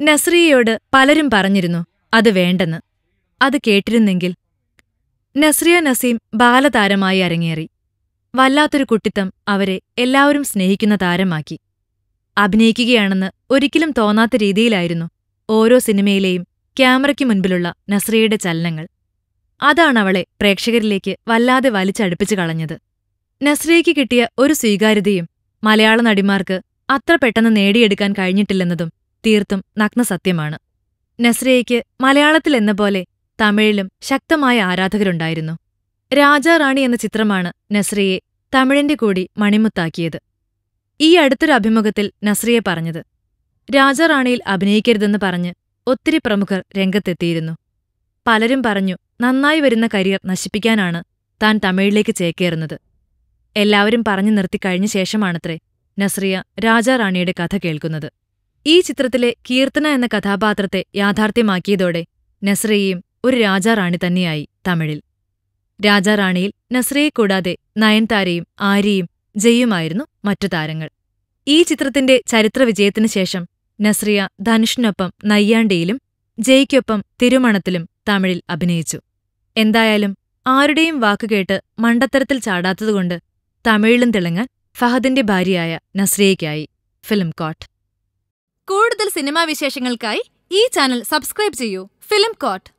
നസ്രിയയോട് പലരും പറഞ്ഞിരുന്നു അത് വേണ്ടെന്ന്. അത് കേട്ടിരുന്നെങ്കിൽ നസ്രിയ നസീം ബാലതാരമായി അരങ്ങേറി. വല്ലാത്തൊരു കുട്ടിത്തം അവരെ എല്ലാവരും സ്നേഹിക്കുന്ന താരമാക്കി. അഭിനയിക്കുകയാണെന്ന് ഒരിക്കലും തോന്നാത്ത രീതിയിലായിരുന്നു ഓരോ സിനിമയിലെയും ക്യാമറയ്ക്ക് മുൻപിലുള്ള നസ്രിയയുടെ ചലനങ്ങൾ. അതാണവളെ പ്രേക്ഷകരിലേക്ക് വല്ലാതെ വലിച്ചടുപ്പിച്ചു കളഞ്ഞത്. നസ്രിയയ്ക്ക് കിട്ടിയ ഒരു സ്വീകാര്യതയും മലയാള നടിമാർക്ക് അത്ര പെട്ടെന്ന് നേടിയെടുക്കാൻ കഴിഞ്ഞിട്ടില്ലെന്നതും തീർത്തും നഗ്നസത്യമാണ്. നസ്രയയ്ക്ക് മലയാളത്തിലെന്ന പോലെ തമിഴിലും ശക്തമായ ആരാധകരുണ്ടായിരുന്നു. രാജാറാണി എന്ന ചിത്രമാണ് നസ്രയെ തമിഴിന്റെ കൂടി മണിമുത്താക്കിയത്. ഈ അടുത്തൊരു അഭിമുഖത്തിൽ നസ്രിയെ പറഞ്ഞത് രാജാറാണിയിൽ അഭിനയിക്കരുതെന്ന് പറഞ്ഞ് ഒത്തിരി പ്രമുഖർ രംഗത്തെത്തിയിരുന്നു. പലരും പറഞ്ഞു നന്നായി വരുന്ന കരിയർ നശിപ്പിക്കാനാണ് താൻ തമിഴിലേക്ക് ചേക്കേറുന്നത്. എല്ലാവരും പറഞ്ഞു നിർത്തിക്കഴിഞ്ഞ ശേഷമാണത്രേ നസ്രിയ രാജാറാണിയുടെ കഥ കേൾക്കുന്നത്. ഈ ചിത്രത്തിലെ കീർത്തന എന്ന കഥാപാത്രത്തെ യാഥാർത്ഥ്യമാക്കിയതോടെ നസ്രിയയും ഒരു രാജാറാണി തന്നെയായി തമിഴിൽ. രാജാറാണിയിൽ നസ്രിയെ കൂടാതെ നയൻതാരയും ആര്യയും ജയുമായിരുന്നു മറ്റു താരങ്ങൾ. ഈ ചിത്രത്തിന്റെ ചരിത്ര വിജയത്തിനു ശേഷം നസ്രിയ ധനുഷിനൊപ്പം നയ്യാണ്ടിയിലും ജയ്ക്കൊപ്പം തിരുമണത്തിലും തമിഴിൽ അഭിനയിച്ചു. എന്തായാലും ആരുടെയും വാക്കുകേട്ട് മണ്ടത്തരത്തിൽ ചാടാത്തതുകൊണ്ട് തമിഴിലും തിളങ്ങാൻ ഫഹദിന്റെ ഭാര്യയായ നസ്രിയയ്ക്കായി. ഫിലിം കോട്ട്. കൂടുതൽ സിനിമാ വിശേഷങ്ങൾക്കായി ഈ ചാനൽ സബ്സ്ക്രൈബ് ചെയ്യൂ. Film coat.